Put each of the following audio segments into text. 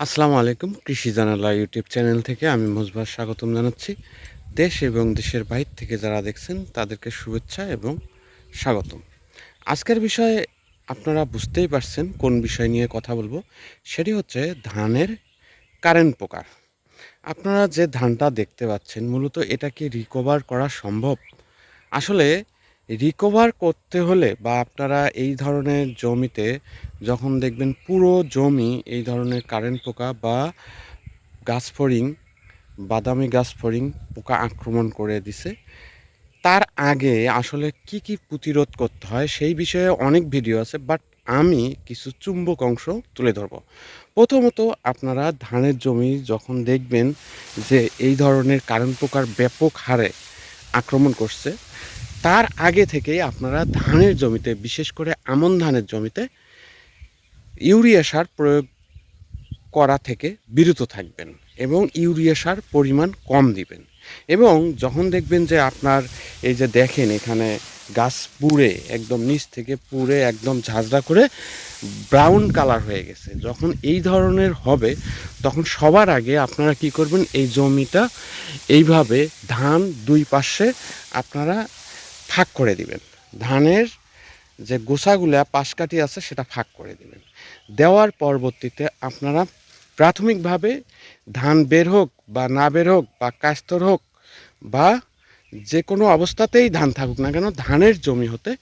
আসসালামু আলাইকুম, কৃষি জানালা ইউটিউব চ্যানেল থেকে আমি মুজবার স্বাগতম জানাচ্ছি। দেশ এবং দেশের বাইরে থেকে যারা দেখছেন, তাদেরকে শুভেচ্ছা এবং স্বাগতম। আজকের বিষয়ে আপনারা বুঝতেই পারছেন কোন বিষয় নিয়ে কথা বলব। সেটি হচ্ছে ধানের কারেন্ট পোকা আপনারা যে ধানটা দেখতে পাচ্ছেন, মূলত এটা কি রিকভার করা সম্ভব? আসলে রিকভার করতে হলে বা আপনারা এই ধরনের জমিতে যখন দেখবেন পুরো জমি এই ধরনের কারেন্ট পোকা বা গাছ ফড়িং বাদামি গাছ ফড়িং পোকা আক্রমণ করে দিছে। তার আগে আসলে কি কি প্রতিরোধ করতে হয় সেই বিষয়ে অনেক ভিডিও আছে বাট আমি কিছু চুম্বক অংশ তুলে ধরব। প্রথমত আপনারা ধানের জমি যখন দেখবেন যে এই ধরনের কারেন্ট পোকার ব্যাপক হারে আক্রমণ করছে, তার আগে থেকেই আপনারা ধানের জমিতে, বিশেষ করে আমন ধানের জমিতে ইউরিয়া সার প্রয়োগ করা থেকে বিরত থাকবেন এবং ইউরিয়া সার পরিমাণ কম দিবেন। এবং যখন দেখবেন যে আপনার এই যে দেখেন এখানে গাছ পুড়ে, একদম নিচ থেকে পুড়ে একদম ঝাঁঝরা করে ব্রাউন কালার হয়ে গেছে, যখন এই ধরনের হবে, তখন সবার আগে আপনারা কি করবেন, এই জমিটা এইভাবে ধান দুই পাশে আপনারা ফাঁক করে দিবেন। ধানের যে গোসাগুলা পাশকাঠি আছে সেটা ফাঁক করে দিবেন দেওয়ার পরবর্তীতে আপনারা প্রাথমিকভাবে ধান বের হোক বা না বের হোক বা কাস্তর হোক বা যে কোনো অবস্থাতেই ধান থাকুক না কেন, ধানের জমি হতে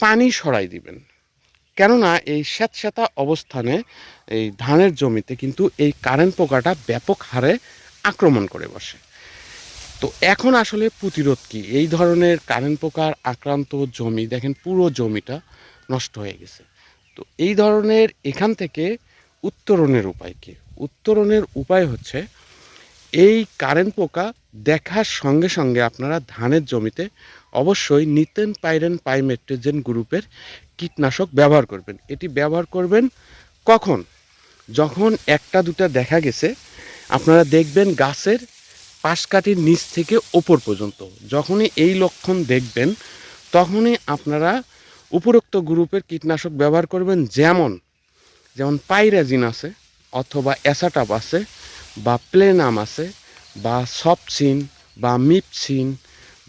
পানি সরাই দিবেন। কেননা এই স্যাঁতস্যাঁতা অবস্থানে এই ধানের জমিতে কিন্তু এই কারেন্ট পোকাটা ব্যাপক হারে আক্রমণ করে বসে। তো এখন আসলে প্রতিরোধ কি? এই ধরনের কারেন্ট পোকার আক্রান্ত জমি, দেখেন পুরো জমিটা নষ্ট হয়ে গেছে। তো এই ধরনের এখান থেকে উত্তরণের উপায় কি? উত্তরণের উপায় হচ্ছে এই কারেন্ট পোকা দেখার সঙ্গে সঙ্গে আপনারা ধানের জমিতে অবশ্যই নিতেন পাইরেন পাইমেট্রোজেন গ্রুপের কীটনাশক ব্যবহার করবেন। এটি ব্যবহার করবেন কখন? যখন একটা দুটা দেখা গেছে, আপনারা দেখবেন গাছের পাশকাঠির নিচ থেকে ওপর পর্যন্ত। যখনই এই লক্ষণ দেখবেন, তখনই আপনারা উপরোক্ত গ্রুপের কীটনাশক ব্যবহার করবেন যেমন যেমন পাইরাজিন আছে অথবা অ্যাসাটাপ আছে বা প্লেনাম আছে বা সপসিন বা মিপসিন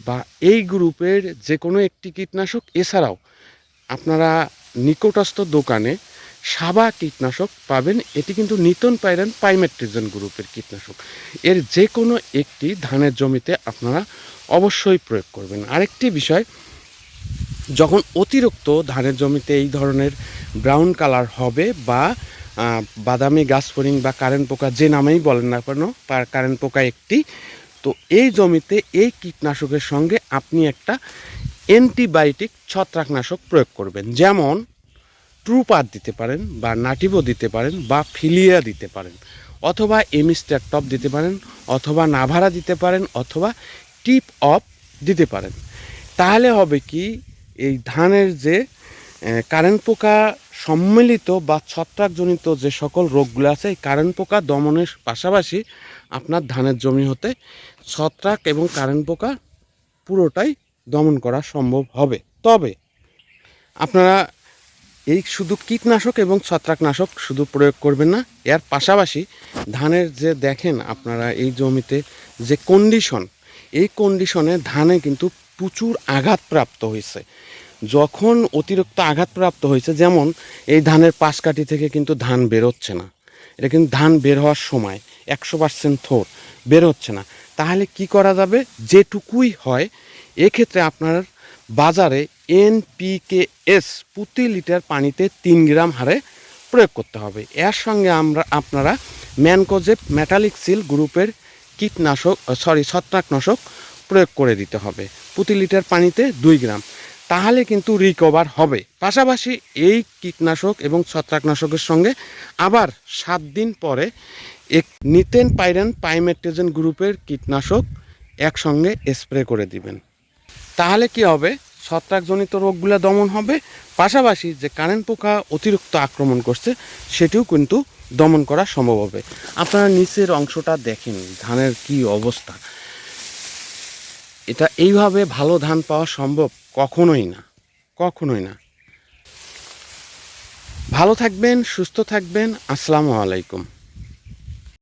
বা এই গ্রুপের যে কোনো একটি কীটনাশক। এছাড়াও আপনারা নিকটস্থ দোকানে সাবা কীটনাশক পাবেন, এটি কিন্তু নিতন পাইরেন পাইমেট্রিজন গ্রুপের কীটনাশক। এর যে কোনো একটি ধানের জমিতে আপনারা অবশ্যই প্রয়োগ করবেন। আরেকটি বিষয়, যখন অতিরিক্ত ধানের জমিতে এই ধরনের ব্রাউন কালার হবে বা বাদামি গাছ ফড়িং বা কারেন্ট পোকা যে নামেই বলেন না কেন কারেন্ট পোকা একটি, তো এই জমিতে এই কীটনাশকের সঙ্গে আপনি একটা অ্যান্টিবায়োটিক ছত্রাকনাশক প্রয়োগ করবেন। যেমন ট্রুপার দিতে পারেন বা নাটিভো দিতে পারেন বা ফিলিয়া দিতে পারেন, অথবা এমিস্টার টপ দিতে পারেন, অথবা নাভারা দিতে পারেন, অথবা টিপ অফ দিতে পারেন। তাহলে হবে কি, এই ধানের যে কারেন্ট পোকা সম্মিলিত বা ছত্রাকজনিত যে সকল রোগগুলো আছে, এই কারেন্ট পোকা দমনের পাশাপাশি আপনার ধানের জমি হতে ছত্রাক এবং কারেন্ট পোকা পুরোটাই দমন করা সম্ভব হবে। তবে আপনারা এই শুধু কীটনাশক এবং ছত্রাকনাশক শুধু প্রয়োগ করবেন না, এর পাশাপাশি ধানের যে দেখেন আপনারা এই জমিতে যে কন্ডিশন এই কন্ডিশনে ধানে কিন্তু প্রচুর আঘাতপ্রাপ্ত হয়েছে। যখন অতিরিক্ত আঘাতপ্রাপ্ত হয়েছে, যেমন এই ধানের পাশকাঠি থেকে কিন্তু ধান বেরোচ্ছে না। এটা কিন্তু ধান বের হওয়ার সময়, একশো পার্সেন্ট থোর, বের হচ্ছে না। তাহলে কি করা যাবে? যেটুকুই হয়, এক্ষেত্রে আপনার বাজারে এনপিকেএস প্রতি লিটার পানিতে তিন গ্রাম হারে প্রয়োগ করতে হবে। এর সঙ্গে আমরা, আপনারা ম্যানকোজেপ মেটালিক সিল গ্রুপের কীটনাশক সরি ছত্রাকনাশক প্রয়োগ করে দিতে হবে। প্রতি লিটার পানিতে দুই গ্রাম। তাহলে কিন্তু রিকভার হবে। পাশাপাশি এই কীটনাশক এবং ছত্রাকনাশকের সঙ্গে আবার সাত দিন পরে এক নিতেন পাইরেন পাইমেট্রোজেন গ্রুপের কীটনাশক একসঙ্গে স্প্রে করে দিবেন। তাহলে কি হবে? ছত্রাকজনিত রোগগুলো দমন হবে। পাশাপাশি যে কারেন্ট পোকা অতিরিক্ত আক্রমণ করছে, সেটিও কিন্তু দমন করা সম্ভব হবে। আপনারা নিচের অংশটা দেখেন, ধানের কি অবস্থা। এটা এইভাবে ভালো ধান পাওয়া সম্ভব কখনোই না কখনোই না। ভালো থাকবেন, সুস্থ থাকবেন, আসসালামু আলাইকুম।